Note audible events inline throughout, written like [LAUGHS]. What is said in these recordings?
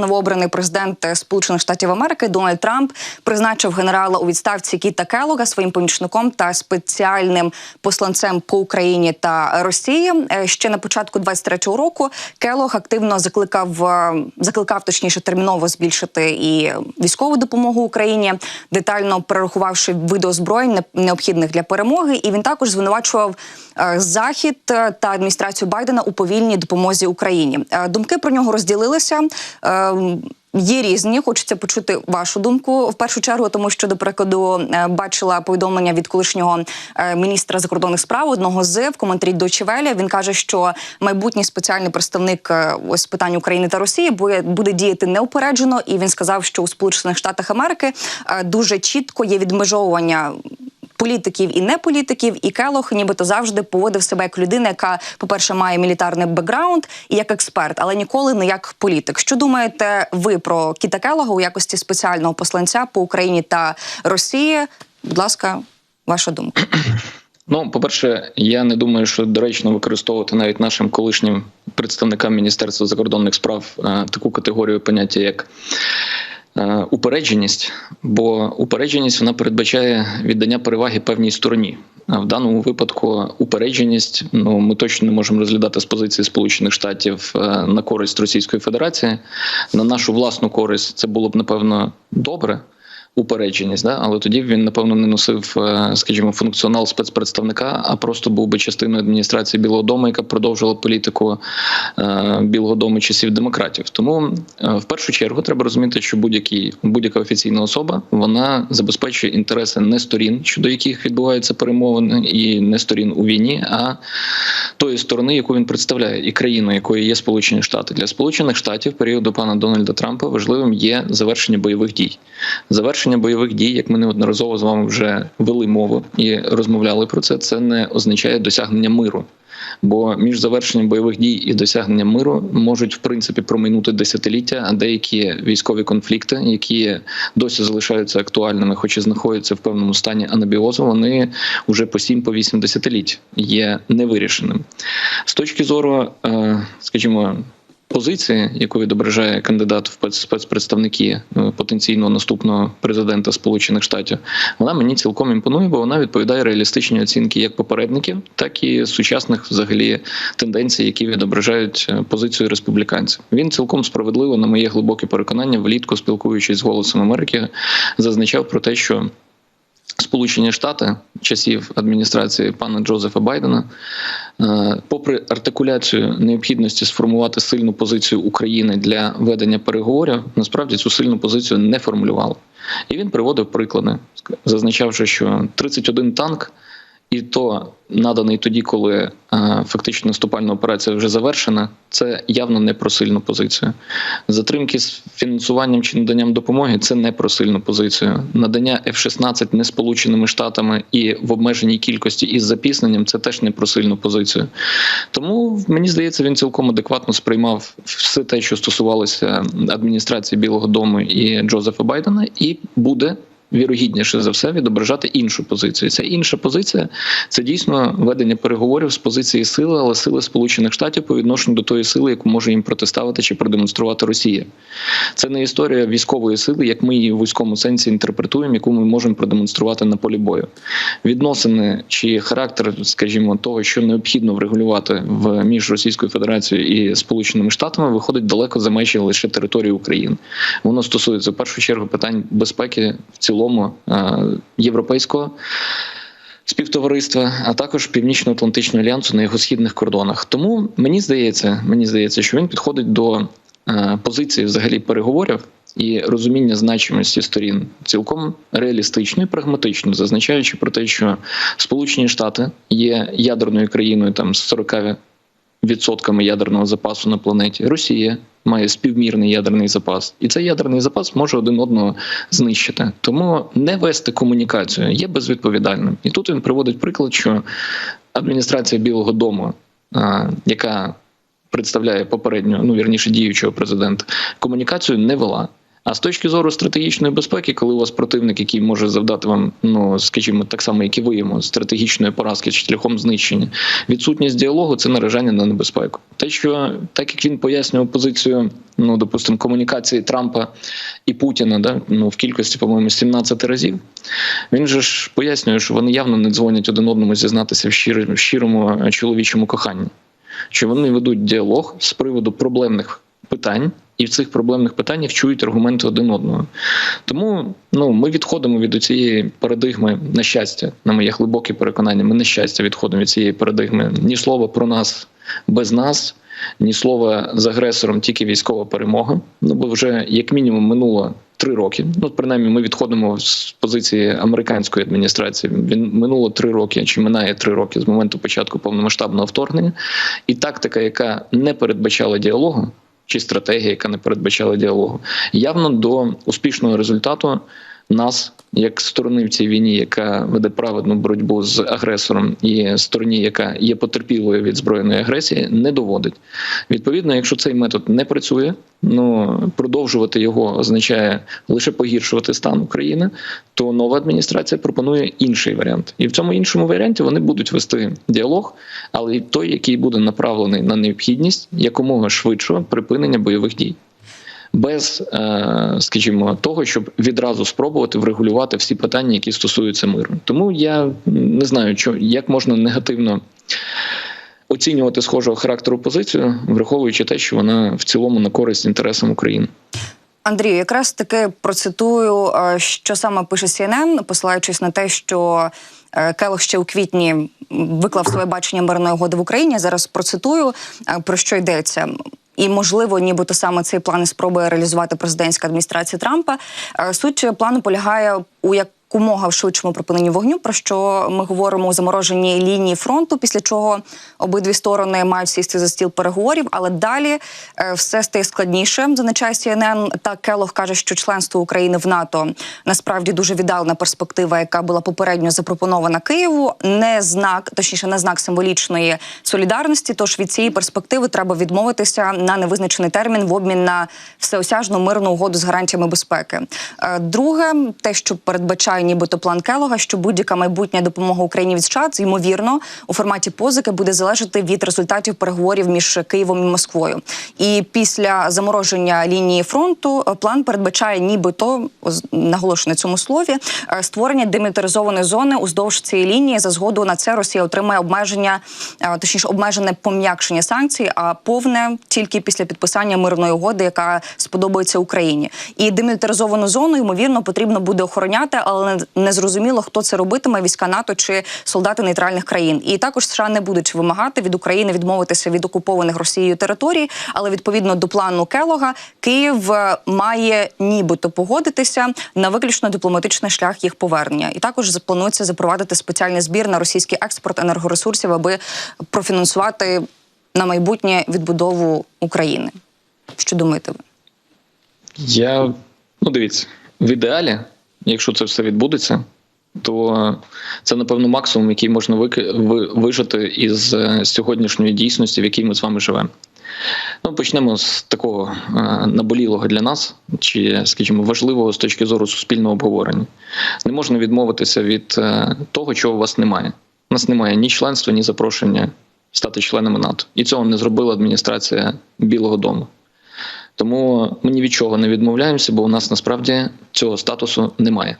Новообраний президент Сполучених Штатів Америки Дональд Трамп призначив генерала у відставці Кіта Келога своїм помічником та спеціальним посланцем по Україні та Росії. Е, Ще на початку 23-го року Келог активно закликав е, закликав точніше терміново збільшити і військову допомогу Україні, детально перерахувавши види озброєнь необхідних для перемоги. І він також звинувачував е, захід та адміністрацію Байдена у повільній допомозі Україні. Думки про нього розділилися. Е, Є різні, хочеться почути вашу думку в першу чергу, тому що, до прикладу, е, бачила повідомлення від колишнього е, міністра закордонних справ одного з в коментарі до Чевеля. Він каже, що майбутній спеціальний представник е, ось питань України та Росії буде, діяти неупереджено. І він сказав, що у Сполучених Штатах Америки дуже чітко є відмежовування політиків і неполітиків, і Келох нібито завжди поводив себе як людина, яка, по-перше, має мілітарний бекграунд і як експерт, але ніколи не як політик. Що думаєте ви про Кіта Келога у якості спеціального посланця по Україні та Росії? Будь ласка, ваша думка. [CLEARS THROAT] Ну, по-перше, я не думаю, що доречно використовувати навіть нашим колишнім представникам Міністерства закордонних справ е, таку категорію поняття, як упередженість, бо упередженість вона передбачає віддання переваги певній стороні. В даному випадку упередженість ну ми точно не можемо розглядати з позиції Сполучених Штатів е, на користь Російської Федерації. На нашу власну користь це було б напевно добре упередженість, да? але тоді він напевно не носив, е, скажімо, функціонал спецпредставника, а просто був би частиною адміністрації Білого Дому, яка продовжувала політику е, Білого Дому часів демократів. Тому е, в першу чергу треба розуміти, що будь-який будь-яка офіційна особа вона забезпечує інтереси не сторін, щодо яких відбуваються перемовини, і не сторін у війні, а тої сторони, яку він представляє, і країну, якою є Сполучені Штати для Сполучених Штатів періоду пана Дональда Трампа важливим є завершення бойових дій. Завершення бойових дій, як ми неодноразово з вами вже вели мову і розмовляли про це, це не означає досягнення миру. Бо між завершенням бойових дій і досягненням миру можуть в принципі проминути десятиліття, а деякі військові конфлікти, які досі залишаються актуальними, хоч і знаходяться в певному стані анабіозу, вони вже по 7 по 8 десятиліть є невирішеним. З точки зору, е, скажімо. Позиції, яку відображає кандидат в спецпредставники е, потенційного наступного президента Сполучених Штатів, вона мені цілком імпонує, бо вона відповідає реалістичній оцінки як попередників, так і сучасних взагалі тенденцій, які відображають е, позицію республіканців. Він цілком справедливо, на моє глибоке переконання, влітку спілкуючись з голосом Америки, зазначав про те, що. Сполучені Штати часів адміністрації пана Джозефа Байдена, попри артикуляцію необхідності сформувати сильну позицію України для ведення переговорів, насправді цю сильну позицію не формулювали. І він приводив приклади, зазначавши, що 31 танк. І то наданий тоді, коли е, фактично наступальна операція вже завершена, це явно не про сильну позицію. Затримки з фінансуванням чи наданням допомоги це не про сильну позицію. Надання F-16 несполученими штатами і в обмеженій кількості із запізненням це теж не про сильну позицію. Тому мені здається, він цілком адекватно сприймав все те, що стосувалося адміністрації Білого Дому і Джозефа Байдена, і буде вірогідніше за все відображати іншу позицію. Ця інша позиція це дійсно ведення переговорів з позиції сили, але сили Сполучених Штатів по відношенню до тої сили, яку може їм протиставити чи продемонструвати Росія. Це не історія військової сили, як ми її в вузькому сенсі інтерпретуємо, яку ми можемо продемонструвати на полі бою. Відносини чи характер, скажімо, того, що необхідно врегулювати в між Російською Федерацією і Сполученими Штатами, виходить далеко за межі лише території України. Воно стосується в першу чергу питань безпеки в цілому е, європейського. Співтовариства, а також Північно-Атлантичного альянсу на його східних кордонах. Тому мені здається, мені здається, що він підходить до е, позиції взагалі переговорів і розуміння значимості сторін цілком реалістично і прагматично, зазначаючи про те, що Сполучені Штати є ядерною країною там з 40 відсотками ядерного запасу на планеті. Росія має співмірний ядерний запас, і цей ядерний запас може один одного знищити. Тому не вести комунікацію є безвідповідальним. І тут він приводить приклад, що адміністрація Білого Дому, а, яка представляє попередньо, ну вірніше діючого президента, комунікацію не вела. А з точки зору стратегічної безпеки, коли у вас противник, який може завдати вам, ну скажімо, так само, як і ви йому, стратегічної поразки шляхом знищення, відсутність діалогу це наражання на небезпеку. Те, що так як він пояснював позицію, ну допустимо, комунікації Трампа і Путіна, да ну в кількості, по-моєму, 17 разів. Він же ж пояснює, що вони явно не дзвонять один одному зізнатися в щирому, в щирому чоловічому коханні, що вони ведуть діалог з приводу проблемних питань. І в цих проблемних питаннях чують аргументи один одного. Тому ну, ми відходимо від цієї парадигми на щастя, на моє глибоке переконання. Ми на щастя відходимо від цієї парадигми. Ні слова про нас без нас, ні слова з агресором, тільки військова перемога. Ну бо вже як мінімум минуло три роки. Ну, принаймні, ми відходимо з позиції американської адміністрації. Він минуло три роки, чи минає три роки з моменту початку повномасштабного вторгнення, і тактика, яка не передбачала діалогу чи стратегія, яка не передбачала діалогу, явно до успішного результату нас, як сторони в цій війні, яка веде праведну боротьбу з агресором, і стороні, яка є потерпілою від збройної агресії, не доводить. Відповідно, якщо цей метод не працює, ну продовжувати його означає лише погіршувати стан України, то нова адміністрація пропонує інший варіант, і в цьому іншому варіанті вони будуть вести діалог, але й той, який буде направлений на необхідність якомога швидшого припинення бойових дій. Без, е, скажімо, того, щоб відразу спробувати врегулювати всі питання, які стосуються миру. Тому я не знаю, як можна негативно оцінювати схожого характеру позицію, враховуючи те, що вона в цілому на користь інтересам України. Андрію, якраз таки процитую, е, що саме пише CNN, посилаючись на те, що е, Келох ще у квітні виклав своє бачення мирної угоди в Україні. Зараз процитую про що йдеться. І можливо, нібито саме цей план і спробує реалізувати президентська адміністрація Трампа. Е, Суть плану полягає у як. Кумога в швидшому припиненні вогню, про що ми говоримо у замороженій лінії фронту, після чого обидві сторони мають сісти за стіл переговорів. Але далі е, все стає складніше. Зазначає CNN. Та Келох каже, що членство України в НАТО насправді дуже віддалена перспектива, яка була попередньо запропонована Києву. Не знак, точніше, не знак символічної солідарності. Тож від цієї перспективи треба відмовитися на невизначений термін в обмін на всеосяжну мирну угоду з гарантіями безпеки. Е, Друге, те, що передбачає нібито план Келога, що будь-яка майбутня допомога Україні від США, ймовірно, у форматі позики буде залежати від результатів переговорів між Києвом і Москвою. І після замороження лінії фронту е, план передбачає, нібито наголошую на цьому слові, е, створення демілітаризованої зони уздовж цієї лінії. За згоду на це Росія отримає обмеження, е, точніше, обмежене пом'якшення санкцій, а повне тільки після підписання мирної угоди, яка сподобається Україні. І демілітаризовану зону ймовірно потрібно буде охороняти, але не- зрозуміло, хто це робитиме війська НАТО чи солдати нейтральних країн. І також США не будуть вимагати від України відмовитися від окупованих Росією територій, але відповідно до плану Келога Київ е, має нібито погодитися на виключно дипломатичний шлях їх повернення. І також планується запровадити спеціальний збір на російський експорт енергоресурсів, аби профінансувати на майбутнє відбудову України. Що думаєте ви? Я ну дивіться, в ідеалі, якщо це все відбудеться, то це напевно максимум, який можна вики- вижити із е, сьогоднішньої дійсності, в якій ми з вами живемо. Ну, почнемо з такого е, наболілого для нас, чи, скажімо, важливого з точки зору суспільного обговорення. Не можна відмовитися від е, того, чого у вас немає. У нас немає ні членства, ні запрошення стати членами НАТО. І цього не зробила адміністрація Білого Дому. Тому ми ні від чого не відмовляємося, бо у нас насправді цього статусу немає.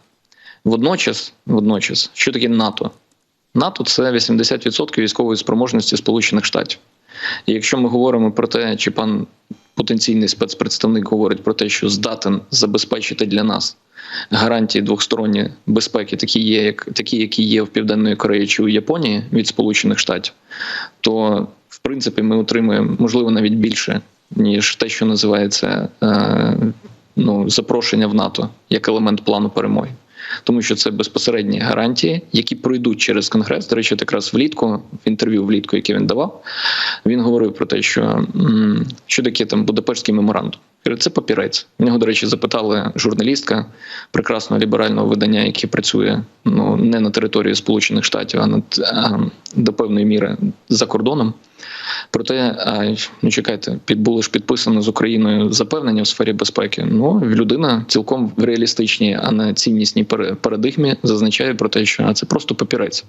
Водночас, водночас, що таке НАТО? НАТО це 80% військової спроможності Сполучених Штатів. І якщо ми говоримо про те, чи пан потенційний спецпредставник говорить про те, що здатен забезпечити для нас гарантії двосторонньої безпеки, такі є, як такі, які є в Південної Кореї чи у Японії від Сполучених Штатів, то в принципі ми отримуємо можливо навіть більше, ніж те, що називається е, ну, запрошення в НАТО як елемент плану перемоги. Тому що це безпосередні гарантії, які пройдуть через конгрес. До речі, якраз влітку, в інтерв'ю влітку, яке він давав, він говорив про те, що що таке там Будапештський меморандум. Це папірець. В нього, до речі, запитали журналістка прекрасного ліберального видання, яке працює ну не на території Сполучених Штатів, а над а, до певної міри за кордоном. Проте, а, ну чекайте, під було ж підписано з Україною запевнення в сфері безпеки. Ну людина цілком в реалістичній, а не ціннісній парадигмі зазначає про те, що а це просто папірець.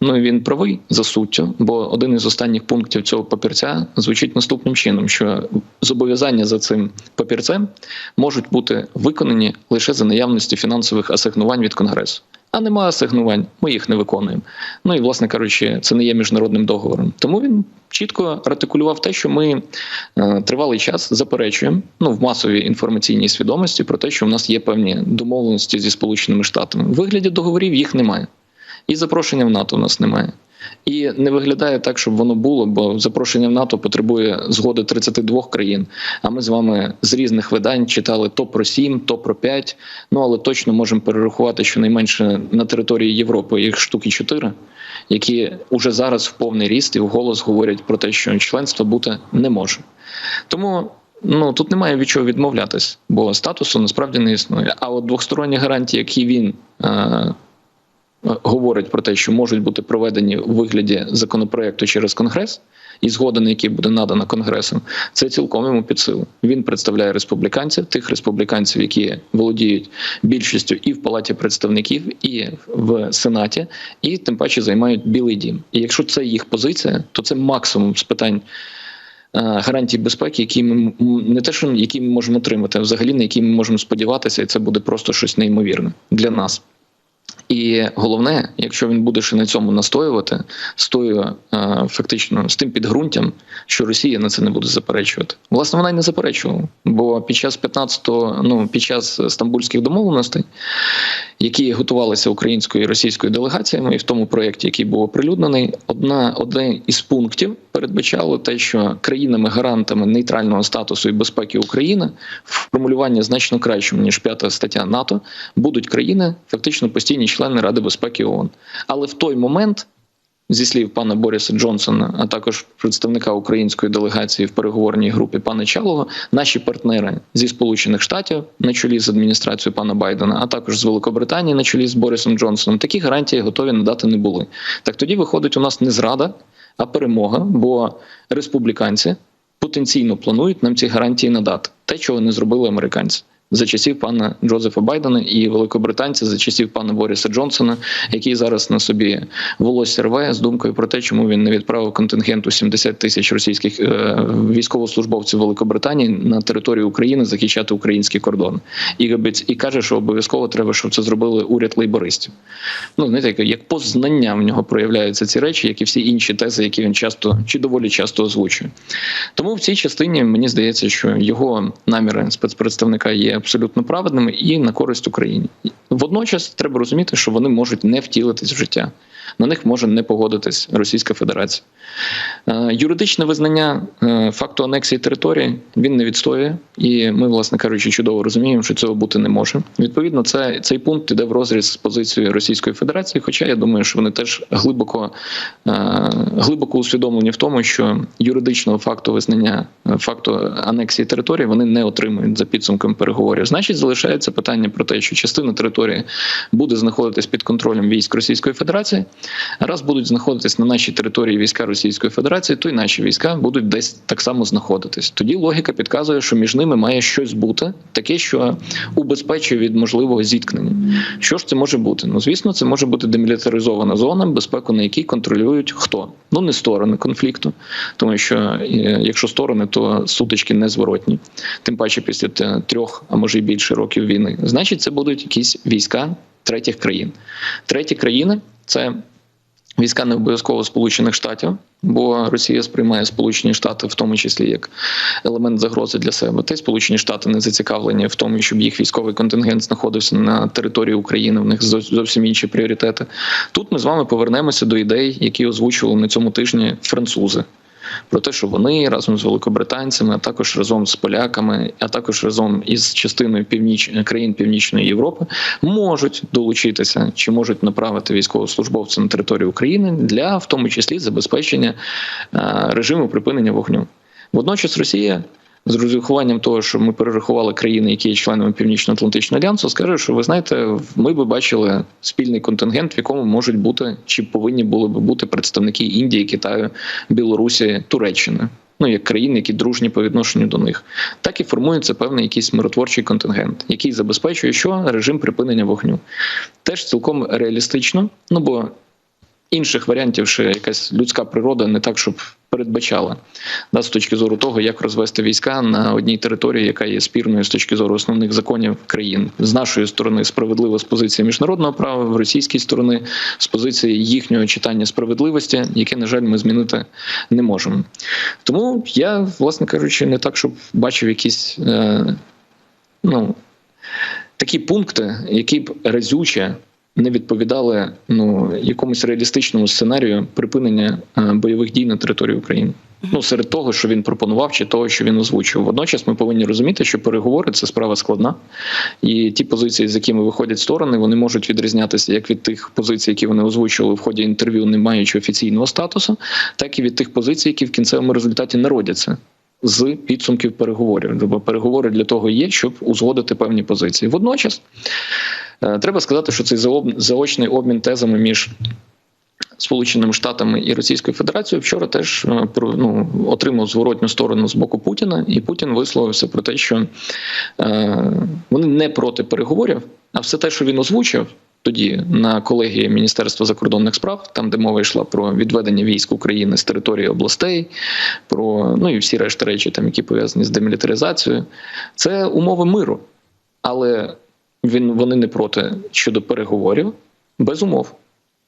Ну і він правий за суттю, бо один із останніх пунктів цього папірця звучить наступним чином: що зобов'язання за цим папірцем можуть бути виконані лише за наявності фінансових асигнувань від конгресу. А немає асигнувань, ми їх не виконуємо. Ну і власне кажучи, це не є міжнародним договором. Тому він чітко артикулював те, що ми е, тривалий час заперечуємо ну в масовій інформаційній свідомості про те, що в нас є певні домовленості зі сполученими штатами. В вигляді договорів їх немає. І запрошення в НАТО в нас немає. І не виглядає так, щоб воно було, бо запрошення в НАТО потребує згоди 32 країн. А ми з вами з різних видань читали то про 7, то про 5. Ну але точно можемо перерахувати щонайменше на території Європи їх штуки 4, які уже зараз в повний ріст і вголос говорять про те, що членство бути не може. Тому. Ну тут немає від чого відмовлятись, бо статусу насправді не існує. А от двосторонні гарантії, які він е, говорить про те, що можуть бути проведені у вигляді законопроекту через конгрес, і згода на який буде надана конгресом, це цілком йому під силу. Він представляє республіканців, тих республіканців, які володіють більшістю і в палаті представників, і в сенаті, і тим паче займають білий дім. І якщо це їх позиція, то це максимум з питань. е, Гарантій безпеки, які ми не те, що які ми можемо отримати, а взагалі на які ми можемо сподіватися, і це буде просто щось неймовірне для нас. І головне, якщо він буде ще на цьому настоювати, з тою е, фактично з тим підґрунтям, що Росія на це не буде заперечувати. Власне, вона й не заперечувала, бо під час 15-го, ну під час стамбульських домовленостей, які готувалися українською і російською делегаціями, і в тому проєкті, який був оприлюднений, одна один із пунктів передбачало те, що країнами-гарантами нейтрального статусу і безпеки України в формулюванні значно кращим ніж п'ята стаття НАТО будуть країни, фактично постійні члени Ради безпеки ООН. Але в той момент. Зі слів пана Боріса Джонсона, а також представника української делегації в переговорній групі пана Чалова, наші партнери зі Сполучених Штатів на чолі з адміністрацією пана Байдена, а також з Великобританії на чолі з Борисом Джонсоном, такі гарантії готові надати не були. Так тоді виходить у нас не зрада, а перемога, бо республіканці потенційно планують нам ці гарантії надати, те, чого не зробили американці. За часів пана Джозефа Байдена і великобританці за часів пана Боріса Джонсона, який зараз на собі волосся рве з думкою про те, чому він не відправив контингенту 70 тисяч російських е, військовослужбовців Великобританії на територію України захищати український кордон. І і каже, що обов'язково треба, щоб це зробили уряд лейбористів. Ну знаєте, як познання в нього проявляються ці речі, як і всі інші тези, які він часто чи доволі часто озвучує. Тому в цій частині мені здається, що його наміри спецпредставника є абсолютно праведними і на користь Україні. Водночас треба розуміти, що вони можуть не втілитись в життя. На них може не погодитись Російська Федерація. Е, Юридичне визнання е, факту анексії території він не відстоює, і ми, власне кажучи, чудово розуміємо, що цього бути не може. Відповідно, це цей пункт іде в розріз з позицією Російської Федерації. Хоча я думаю, що вони теж глибоко, е, глибоко усвідомлені в тому, що юридичного факту визнання факту анексії території вони не отримують за підсумком переговорів. Значить, залишається питання про те, що частина території буде знаходитись під контролем військ Російської Федерації. А Раз будуть знаходитись на нашій території війська Російської Федерації, то й наші війська будуть десь так само знаходитись. Тоді логіка підказує, що між ними має щось бути, таке, що убезпечує від можливого зіткнення. Що ж це може бути? Ну звісно, це може бути демілітаризована зона, безпеку на якій контролюють хто? Ну не сторони конфлікту, тому що е, якщо сторони, то сутички незворотні, тим паче після трьох, а може й більше років війни. Значить, це будуть якісь війська третіх країн. Треті країни це війська не обов'язково Сполучених Штатів, бо Росія сприймає Сполучені Штати в тому числі як елемент загрози для себе. Та й Сполучені Штати не зацікавлені в тому, щоб їх військовий контингент знаходився на території України. В них зовсім інші пріоритети. Тут ми з вами повернемося до ідей, які озвучували на цьому тижні французи. Про те, що вони разом з великобританцями, а також разом з поляками, а також разом із частиною північ країн Північної Європи можуть долучитися чи можуть направити військовослужбовців на територію України для в тому числі забезпечення е, режиму припинення вогню. Водночас Росія з розрахуванням того, що ми перерахували країни, які є членами Північно-Атлантичного альянсу, скаже, що ви знаєте, ми би бачили спільний контингент, в якому можуть бути чи повинні були би бути представники Індії, Китаю, Білорусі, Туреччини. Ну, як країни, які дружні по відношенню до них, так і формується певний якийсь миротворчий контингент, який забезпечує, що режим припинення вогню. Теж цілком реалістично, ну бо інших варіантів, ще якась людська природа не так, щоб передбачала да, з точки зору того, як розвести війська на одній території, яка є спірною з точки зору основних законів країн. З нашої сторони справедливо з позиції міжнародного права, в російській сторони з позиції їхнього читання справедливості, яке, на жаль, ми змінити не можемо. Тому я, власне кажучи, не так, щоб бачив якісь е, ну, такі пункти, які б разюче не відповідали ну якомусь реалістичному сценарію припинення е, бойових дій на території України. Ну серед того, що він пропонував, чи того, що він озвучив. Водночас ми повинні розуміти, що переговори це справа складна, і ті позиції, з якими виходять сторони, вони можуть відрізнятися як від тих позицій, які вони озвучували в ході інтерв'ю, не маючи офіційного статусу, так і від тих позицій, які в кінцевому результаті народяться. З підсумків переговорів, бо переговори для того є, щоб узгодити певні позиції. Водночас е, треба сказати, що цей заочний обмін тезами між Сполученими Штатами і Російською Федерацією вчора теж е, ну, отримав зворотню сторону з боку Путіна, і Путін висловився про те, що е, вони не проти переговорів, а все те, що він озвучив. Тоді на колегії Міністерства закордонних справ, там де мова йшла про відведення військ України з території областей, про ну і всі решта речі, там які пов'язані з демілітаризацією, це умови миру. Але він вони не проти щодо переговорів без умов.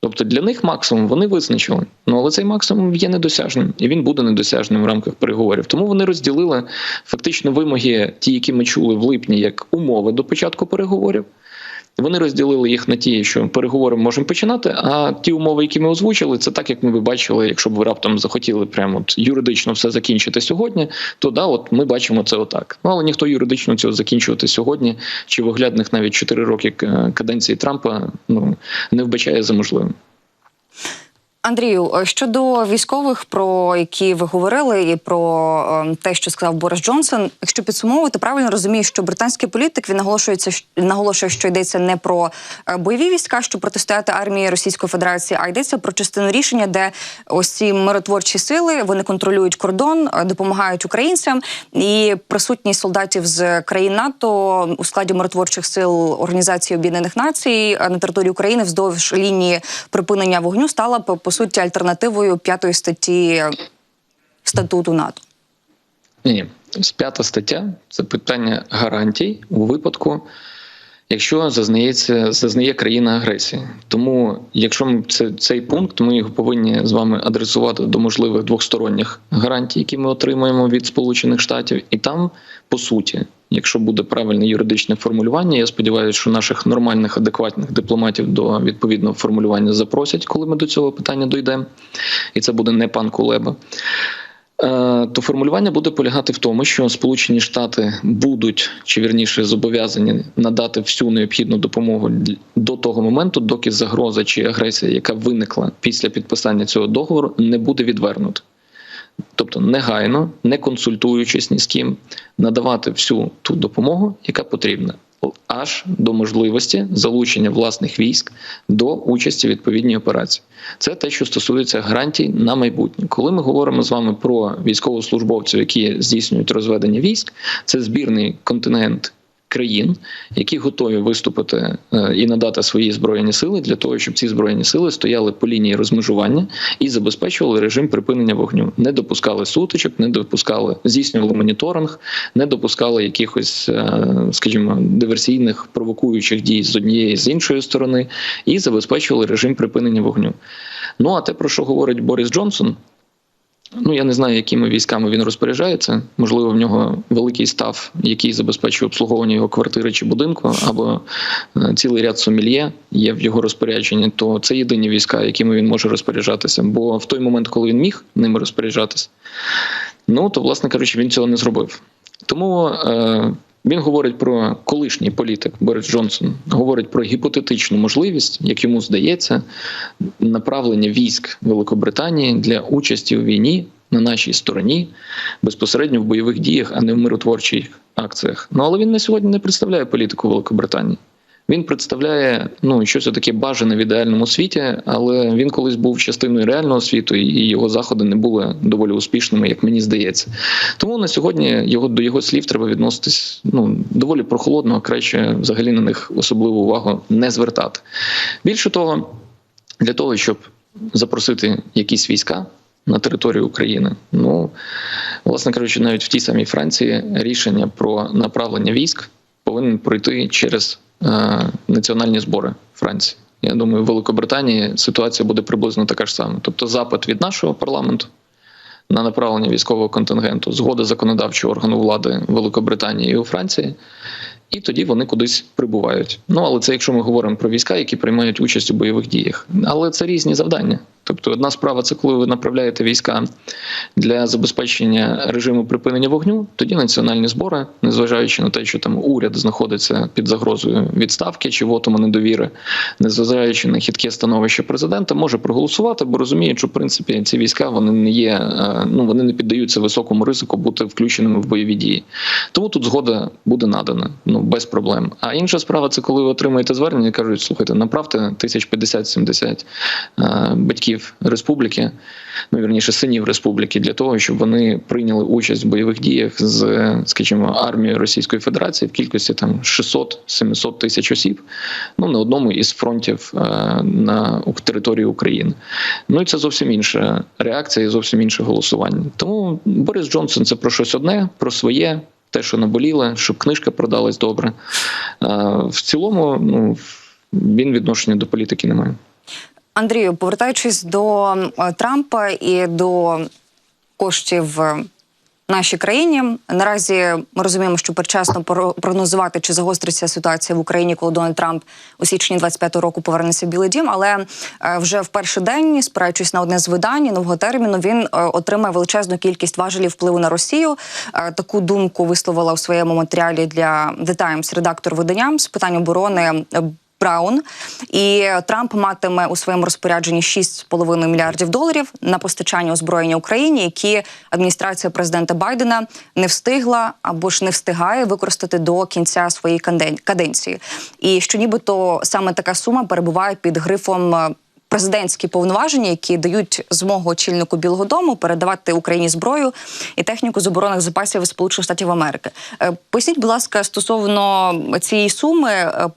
Тобто для них максимум вони визначили. Ну але цей максимум є недосяжним, і він буде недосяжним в рамках переговорів. Тому вони розділили фактично вимоги, ті, які ми чули в липні, як умови до початку переговорів. Вони розділили їх на ті, що переговори можемо починати. А ті умови, які ми озвучили, це так, як ми би бачили, якщо б ви раптом захотіли прямо от юридично все закінчити сьогодні, то да, от ми бачимо це отак. Ну але ніхто юридично цього закінчувати сьогодні, чи в оглядних навіть 4 роки е, каденції Трампа ну не вбачає за можливим. Андрію, е, щодо військових, про які ви говорили, і про е, те, що сказав Борис Джонсон, якщо підсумовувати, правильно розумію, що британський політик він наголошується наголошує, що йдеться не про е, бойові війська, що протистояти армії Російської Федерації, а йдеться про частину рішення, де ось ці миротворчі сили вони контролюють кордон, е, допомагають українцям, і присутність солдатів з країн НАТО у складі миротворчих сил Організації Об'єднаних Націй на території України вздовж лінії припинення вогню стала по, по суті альтернативою п'ятої статті статуту НАТО. Ні. П'ята стаття це питання гарантій у випадку, якщо зазнається зазнає країна агресії. Тому, якщо ми це цей пункт, ми його повинні з вами адресувати до можливих двосторонніх гарантій, які ми отримуємо від Сполучених Штатів, і там по суті. Якщо буде правильне юридичне формулювання, я сподіваюся, що наших нормальних, адекватних дипломатів до відповідного формулювання запросять, коли ми до цього питання дійдемо. І це буде не пан Кулеба. Е, То формулювання буде полягати в тому, що Сполучені Штати будуть чи вірніше зобов'язані надати всю необхідну допомогу до того моменту, доки загроза чи агресія, яка виникла після підписання цього договору, не буде відвернута. Тобто негайно, не консультуючись ні з ким, надавати всю ту допомогу, яка потрібна, аж до можливості залучення власних військ до участі в відповідній операції. Це те, що стосується гарантій на майбутнє. Коли ми говоримо з вами про військовослужбовців, які здійснюють розведення військ, це збірний континент країн, які готові виступити е, і надати свої збройні сили для того, щоб ці збройні сили стояли по лінії розмежування і забезпечували режим припинення вогню, не допускали сутичок, не допускали здійснювали моніторинг, не допускали якихось, е, скажімо, диверсійних провокуючих дій з однієї з іншої сторони, і забезпечували режим припинення вогню. Ну а те, про що говорить Борис Джонсон. Ну, я не знаю, якими військами він розпоряджається. Можливо, в нього великий став, який забезпечує обслуговування його квартири чи будинку, або е, цілий ряд сомельє є в його розпорядженні. То це єдині війська, якими він може розпоряджатися. Бо в той момент, коли він міг ними розпоряджатися, ну то, власне кажучи, він цього не зробив. Тому е, він говорить про колишній політик Борис Джонсон, говорить про гіпотетичну можливість, як йому здається, направлення військ Великобританії для участі у війні на нашій стороні, безпосередньо в бойових діях, а не в миротворчих акціях. Ну але він на сьогодні не представляє політику Великобританії. Він представляє ну щось таке бажане в ідеальному світі, але він колись був частиною реального світу, і його заходи не були доволі успішними, як мені здається. Тому на сьогодні його до його слів треба відноситись ну доволі прохолодно, а краще взагалі на них особливу увагу не звертати. Більше того, для того, щоб запросити якісь війська на територію України, ну власне кажучи, навіть в тій самій Франції рішення про направлення військ повинен пройти через національні збори Франції. Я думаю, в Великобританії ситуація буде приблизно така ж сама. Тобто, запит від нашого парламенту на направлення військового контингенту, згода законодавчого органу влади Великобританії і у Франції, і тоді вони кудись прибувають. Ну але це якщо ми говоримо про війська, які приймають участь у бойових діях. Але це різні завдання. Тобто, одна справа це коли ви направляєте війська для забезпечення режиму припинення вогню, тоді національні збори, незважаючи на те, що там уряд знаходиться під загрозою відставки чи вотому недовіри, незважаючи на хитке становище президента, може проголосувати, бо розуміє, що в принципі ці війська вони не є, е, ну вони не піддаються високому ризику бути включеними в бойові дії. Тому тут згода буде надана, ну без проблем. А інша справа це коли ви отримаєте звернення і кажуть, слухайте, направте 1050-70 е, батьків республіки, ну вірніше синів республіки, для того, щоб вони прийняли участь в бойових діях з, скажімо, армією Російської Федерації в кількості там 600-700 тисяч осіб, ну на одному із фронтів е, на території України. Ну і це зовсім інша реакція і зовсім інше голосування. Тому Борис Джонсон це про щось одне, про своє. Те, що наболіло, щоб книжка продалась добре. В цілому, ну він відношення до політики не має. Андрію, повертаючись до е, Трампа і до коштів в нашій країні, наразі ми розуміємо, що передчасно про- прогнозувати, чи загостриться ситуація в Україні, коли Дональд Трамп у січні 25-го року повернеться в Білий Дім. Але е, вже в перший день, спираючись на одне з видань нового терміну, він е, отримає величезну кількість важелів впливу на Росію. Е, Таку думку висловила у своєму матеріалі для The Times редактор видання з питань оборони. Браун і Трамп матиме у своєму розпорядженні 6,5 мільярдів доларів на постачання озброєння Україні, які адміністрація президента Байдена не встигла або ж не встигає використати до кінця своєї каденції. І що нібито саме така сума перебуває під грифом. е, Президентські повноваження, які дають змогу очільнику Білого Дому передавати Україні зброю і техніку з оборонних запасів Сполучених Штатів Америки. Е, Поясніть, будь ласка, стосовно цієї суми, е,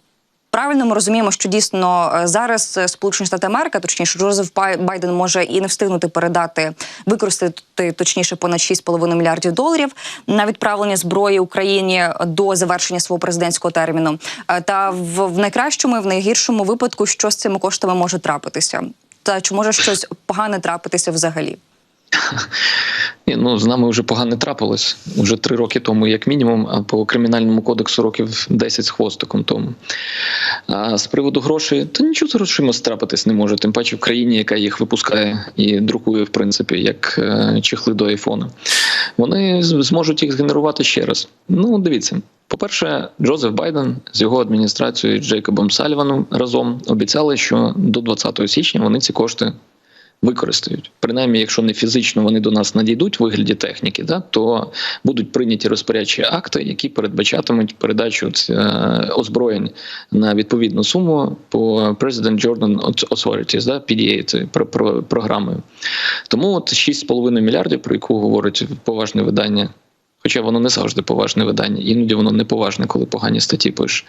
Правильно ми розуміємо, що дійсно е, зараз е, Сполучені Штати Америки, точніше, Джозеф Бай- Байден може і не встигнути передати, використати точніше понад 6,5 мільярдів доларів на відправлення зброї Україні до завершення свого президентського терміну. Е, Та в найкращому і в найгіршому випадку, що з цими коштами може трапитися, та чи може щось погане трапитися взагалі? [LAUGHS] Ну з нами вже погано трапилось вже три роки тому, як мінімум, а по кримінальному кодексу років 10 з хвостиком тому. А з приводу грошей, то нічого з грошима трапитись не може, тим паче в країні, яка їх випускає і друкує, в принципі, як е, чехли до айфона. Вони зможуть їх згенерувати ще раз. Ну, дивіться. По-перше, Джозеф Байден з його адміністрацією Джейкобом Сальваном разом обіцяли, що до 20 січня вони ці кошти використають. Принаймні, якщо не фізично вони до нас надійдуть в вигляді техніки, да, то будуть прийняті розпорядчі акти, які передбачатимуть передачу е, озброєнь на відповідну суму по President Jordan Authorities, да, PDA, програмою. Тому от 6,5 мільярдів, про яку говорить поважне видання. Хоча воно не завжди поважне видання, іноді воно не поважне, коли погані статті пише.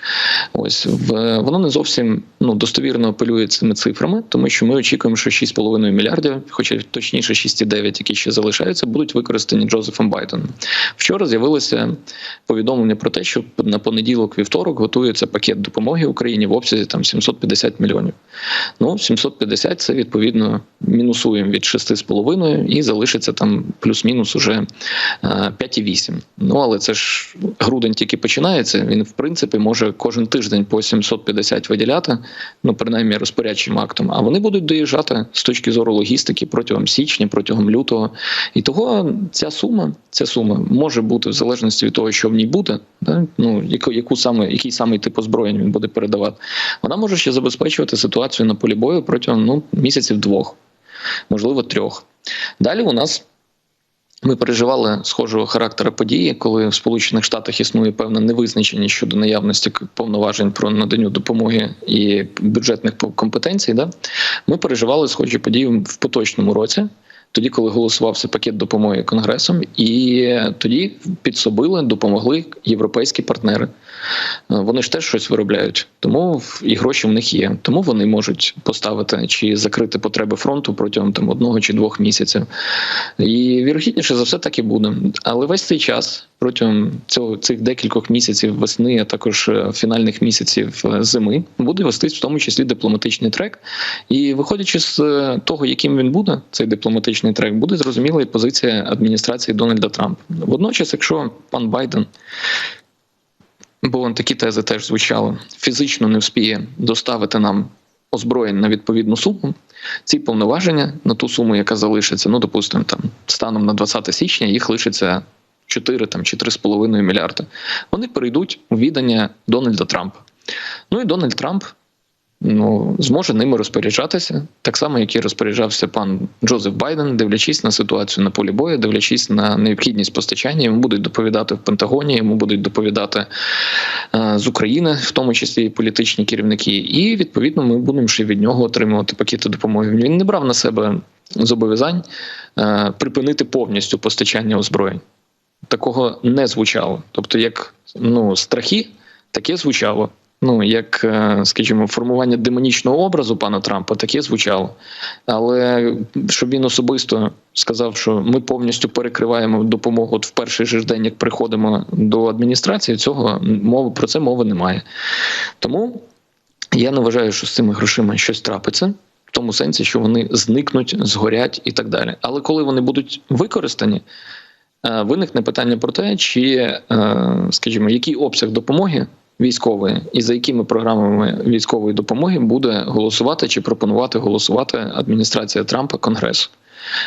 Ось в воно не зовсім ну достовірно апелює цими цифрами, тому що ми очікуємо, що 6,5 мільярдів, хоча точніше 6,9, які ще залишаються, будуть використані Джозефом Байденом. Вчора з'явилося повідомлення про те, що на понеділок-вівторок готується пакет допомоги Україні в обсязі там 750 мільйонів. Ну 750 – це відповідно мінусуємо від 6,5 і залишиться там плюс-мінус уже е, 5,8. 8. Ну але це ж грудень тільки починається. Він в принципі може кожен тиждень по 750 виділяти, ну принаймні розпорядчим актом. А вони будуть доїжджати з точки зору логістики протягом січня, протягом лютого. І того ця сума, ця сума може бути в залежності від того, що в ній буде, да? ну яку, яку саме який саме тип озброєнь він буде передавати. Вона може ще забезпечувати ситуацію на полі бою протягом ну місяців двох, можливо, трьох. Далі у нас. Ми переживали схожого характеру події, коли в Сполучених Штатах існує певна невизначеність щодо наявності повноважень про надання допомоги і бюджетних компетенцій. Да? Ми переживали схожі події в поточному році. Тоді, коли голосувався пакет допомоги Конгресом, і тоді підсобили, допомогли європейські партнери. Е, Вони ж теж щось виробляють, тому і гроші в них є. Тому вони можуть поставити чи закрити потреби фронту протягом там одного чи двох місяців. І вірогідніше за все так і буде. Але весь цей час протягом цього цих декількох місяців весни, а також е, фінальних місяців е, зими, буде вестись в тому числі дипломатичний трек. І виходячи з того, яким він буде, цей дипломатичний трек, буде зрозуміла і позиція адміністрації Дональда Трампа. Водночас, якщо пан Байден. Бо такі тези теж звучали. Фізично не вспіє доставити нам озброєнь на відповідну суму. Ці повноваження на ту суму, яка залишиться, ну допустимо, там станом на 20 січня, їх лишиться 4 там, чи 3,5 мільярди. Вони перейдуть у відання Дональда Трампа. Ну і Дональд Трамп ну, зможе ними розпоряджатися, так само, як і розпоряджався пан Джозеф Байден, дивлячись на ситуацію на полі бою, дивлячись на необхідність постачання, йому будуть доповідати в Пентагоні, йому будуть доповідати е, з України, в тому числі і політичні керівники. І відповідно ми будемо ще від нього отримувати пакети допомоги. Він не брав на себе зобов'язань е, припинити повністю постачання озброєнь. Такого не звучало. Тобто, як ну, страхи, таке звучало. Ну, як, е, скажімо, формування демонічного образу пана Трампа, таке звучало. Але щоб він особисто сказав, що ми повністю перекриваємо допомогу от в перший же день, як приходимо до адміністрації, цього мови про це мови немає. Тому я не вважаю, що з цими грошима щось трапиться. В тому сенсі, що вони зникнуть, згорять і так далі. Але коли вони будуть використані, е, виникне питання про те, чи, е, скажімо, який обсяг допомоги військової і за якими програмами військової допомоги буде голосувати чи пропонувати голосувати адміністрація Трампа Конгресу.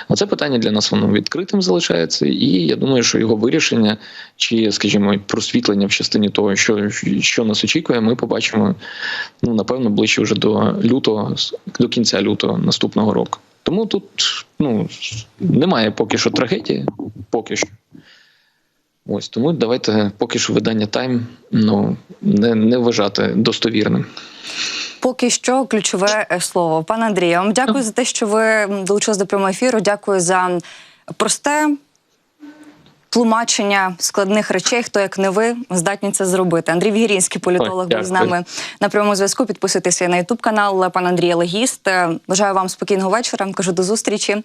Оце питання для нас воно відкритим залишається, і я думаю, що його вирішення чи, скажімо, просвітлення в частині того, що, що нас очікує, ми побачимо ну напевно ближче вже до лютого, до кінця лютого наступного року. Тому тут ну немає поки що трагедії, поки що. Ось тому давайте поки що видання Time ну не, не вважати достовірним. Поки що ключове е, слово. Пане Андрію, я вам дякую за те, що ви долучились до прямого ефіру. Дякую за просте тлумачення складних речей. Хто як не ви здатні це зробити? Андрій Вігірінський, політолог, Ой, був з нами на прямому зв'язку. Підписуйтеся на Ютуб канал пан Андрій Легіст. Е, Бажаю вам спокійного вечора. Кажу до зустрічі.